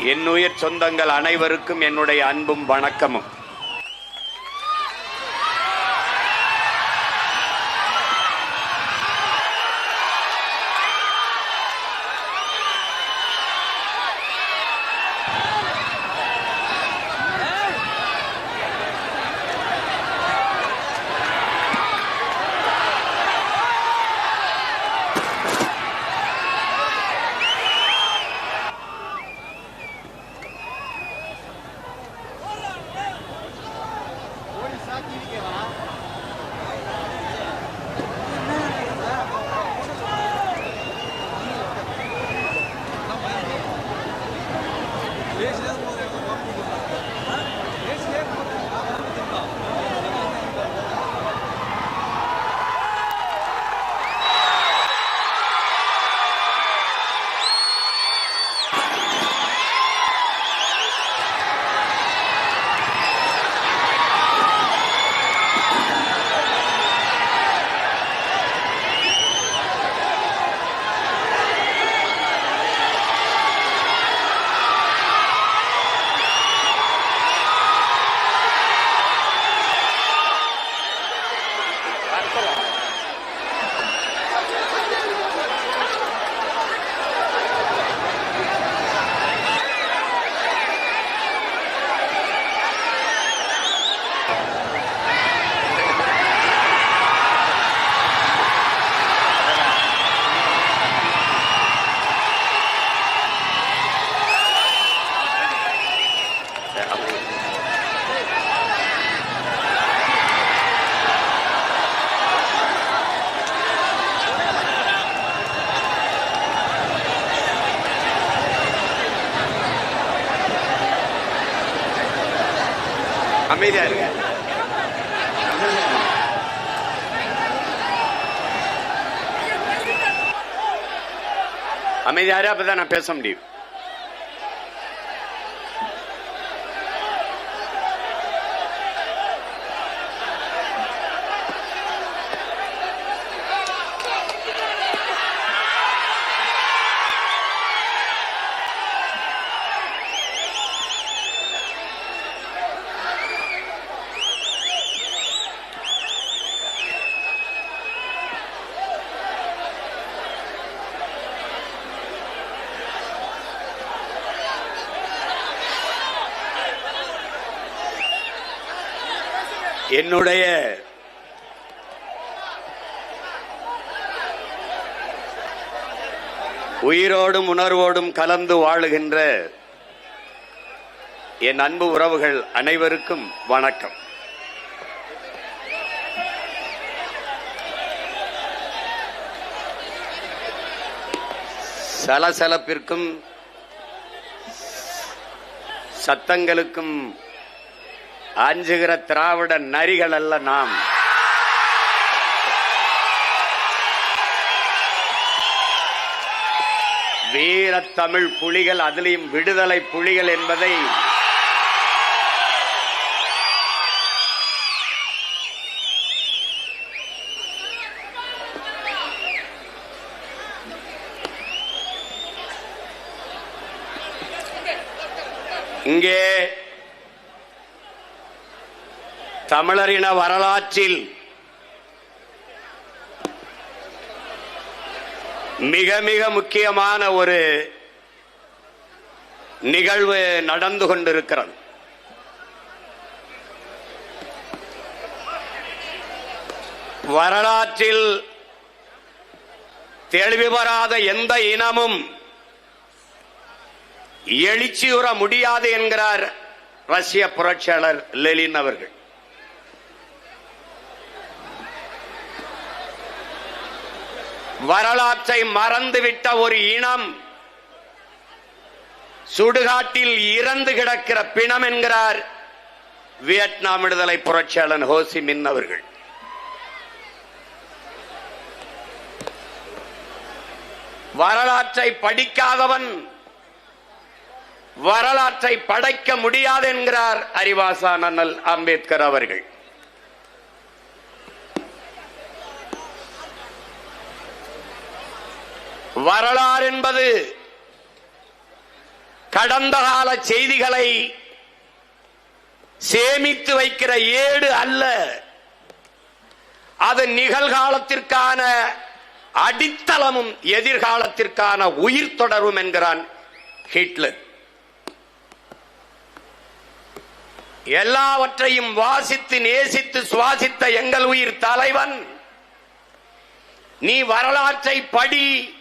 என்னுயிர் சொந்தங்கள் அனைவருக்கும் என்னுடைய அன்பும் வணக்கமும். 길게 와. அமைதியா இருங்க. அமைதியாரு அப்பதான் நான் பேச முடியும். என்னுடைய உயிரோடும் உணர்வோடும் கலந்து வாழுகின்ற என் அன்பு உறவுகள் அனைவருக்கும் வணக்கம். சலசலப்பிற்கும் சத்தங்களுக்கும் அஞ்சுகிற திராவிட நரிகள் அல்ல நாம். வீர தமிழ் புலிகள் அதிலையும் விடுதலை புலிகள் என்பதை இங்கே தமிழரின வரலாற்றில் மிக மிக முக்கியமான ஒரு நிகழ்வு நடந்து கொண்டிருக்கிறது. வரலாற்றில் தெளிவு பெறாத எந்த இனமும் எழுச்சியுற முடியாது என்கிறார் ரஷ்ய புரட்சியாளர் லெலின் அவர்கள். வரலாற்றை மறந்துவிட்ட ஒரு இனம் சுடுகாட்டில் இறந்து கிடக்கிற பிணம் என்கிறார் வியட்நாம் விடுதலை புரட்சியாளன் ஹோசி மின் அவர்கள். வரலாற்றை படிக்காதவன் வரலாற்றை படைக்க முடியாது என்கிறார் அறிவாசான் அண்ணல் அம்பேத்கர் அவர்கள். வரலாறு என்பது கடந்த கால செய்திகளை சேமித்து வைக்கிற ஏடு அல்ல. அது நிகழ்காலத்திற்கான அடித்தளமும் எதிர்காலத்திற்கான உயிர் தொடரும் என்கிறான் ஹிட்லர். எல்லாவற்றையும் வாசித்து நேசித்து சுவாசித்த எங்கள் உயிர் தலைவன். நீ வரலாற்றை படி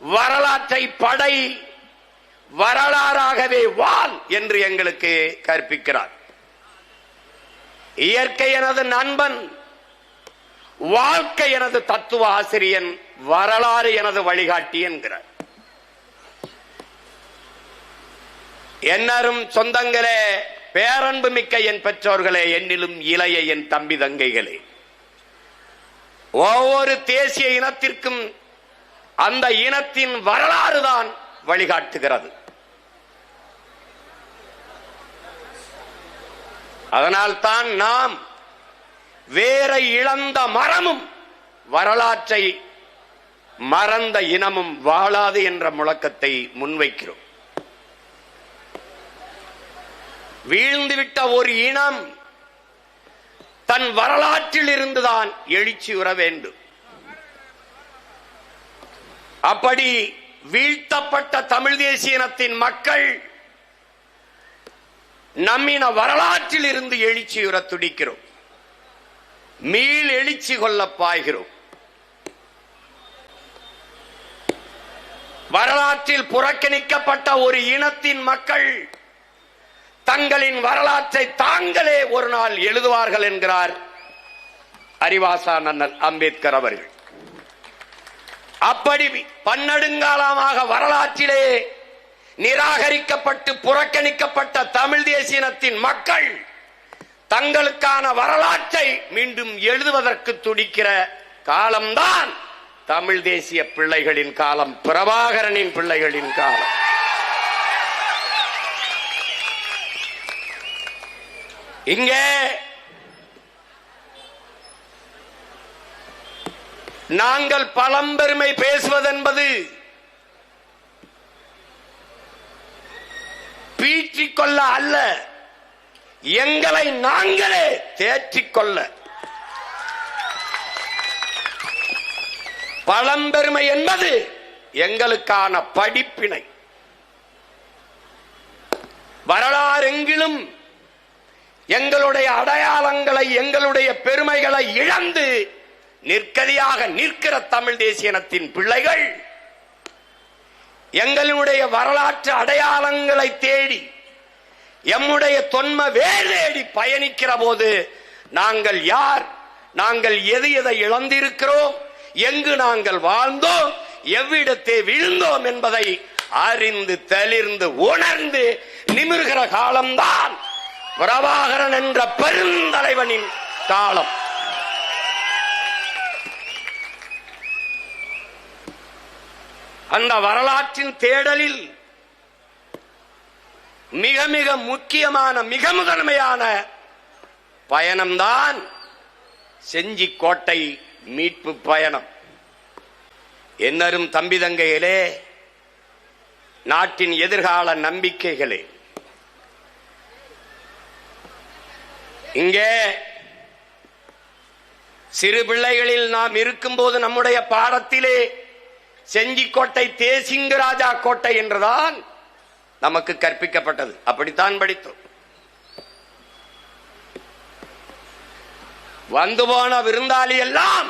வரலாற்றை படை வரலாறாகவே வாழ் என்று எங்களுக்கு கற்பிக்கிறார். இயற்கை எனது நண்பன் வாழ்க்கை எனது தத்துவ ஆசிரியன் வரலாறு எனது வழிகாட்டி என்கிறார். என்னரும் சொந்தங்களே பேரன்பு மிக்க என் பெற்றோர்களே என்னிலும் இளைய என் தம்பி தங்கைகளே. ஒவ்வொரு தேசிய இனத்திற்கும் அந்த இனத்தின் வரலாறு தான் வழிகாட்டுகிறது. அதனால்தான் நாம் வேரை இழந்த மரமும் வரலாற்றை மறந்த இனமும் வாழாது என்ற முழக்கத்தை முன்வைக்கிறோம். வீழ்ந்துவிட்ட ஒரு இனம் தன் வரலாற்றில் இருந்துதான் எழுச்சி உற வேண்டும். அப்படி வீழ்த்தப்பட்ட தமிழ் தேசிய இனத்தின் மக்கள் நம்மின வரலாற்றில் இருந்து எழுச்சியுற துடிக்கிறோம். மீள் எழுச்சி கொள்ள பாய்கிறோம். வரலாற்றில் புறக்கணிக்கப்பட்ட ஒரு இனத்தின் மக்கள் தங்களின் வரலாற்றை தாங்களே ஒரு நாள் எழுதுவார்கள் என்கிறார் அறிவாசா நன்னல் அம்பேத்கர் அவர்கள். அப்படி பன்னெடுங்காலமாக வரலாற்றிலே நிராகரிக்கப்பட்டு புறக்கணிக்கப்பட்ட தமிழ் தேசியனத்தின் மக்கள் தங்களுக்கான வரலாற்றை மீண்டும் எழுதுவதற்கு துடிக்கிற காலம்தான் தமிழ் தேசிய பிள்ளைகளின் காலம் பிரபாகரனின் பிள்ளைகளின் காலம். இங்கே நாங்கள் பழம்பெருமை பேசுவதென்பது பீற்றிக்கொள்ள அல்ல. எங்களை நாங்களே தேற்றிக்கொள்ள. பழம்பெருமை என்பது எங்களுக்கான படிப்பினை. வரலாறெங்கிலும் எங்களுடைய அடையாளங்களை எங்களுடைய பெருமைகளை இழந்து நிற்கதியாக நிற்கிற தமிழ் தேசிய இனத்தின் பிள்ளைகள் எங்களுடைய வரலாற்று அடையாளங்களை தேடி எம்முடைய தொன்ம வேர் தேடி பயணிக்கிற போது நாங்கள் யார்? நாங்கள் எது எதை இழந்திருக்கிறோம்? எங்கு நாங்கள் வாழ்ந்தோம்? எவ்விடத்தை விழுந்தோம் என்பதை அறிந்து தெளிர்ந்து உணர்ந்து நிமிர்கிற காலம்தான் பிரபாகரன் என்ற பெருந்தலைவனின் காலம். அந்த வரலாற்றின் தேடலில் மிக மிக முக்கியமான மிக முதன்மையான பயணம்தான் செஞ்சி கோட்டை மீட்பு பயணம். என்னரும் தம்பி தங்கைகளே நாட்டின் எதிர்கால நம்பிக்கைகளே. இங்கே சிறு பிள்ளைகளில் நாம் இருக்கும்போது நம்முடைய பாடத்திலே செஞ்சிக்கோட்டை தேசிங்கராஜா கோட்டை என்றுதான் நமக்கு கற்பிக்கப்பட்டது. அப்படித்தான் படித்தோம். வந்து போன விருந்தாளி எல்லாம்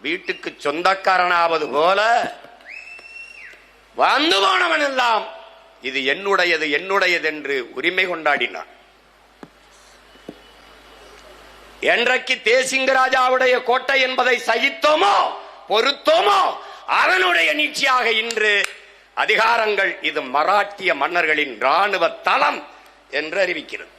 வீட்டுக்கு சொந்தக்காரனாவது போல வந்து போனவன் எல்லாம் இது என்னுடையது என்னுடையது என்று உரிமை கொண்டாடினான். என்றைக்கு தேசிங்கராஜாவுடைய கோட்டை என்பதை சகித்தோமோ பொறுத்தோமோ அதனுடைய நீட்சியாக இன்று அதிகாரங்கள் இது மராட்டிய மன்னர்களின் ராணுவ தளம் என்று அறிவிக்கிறது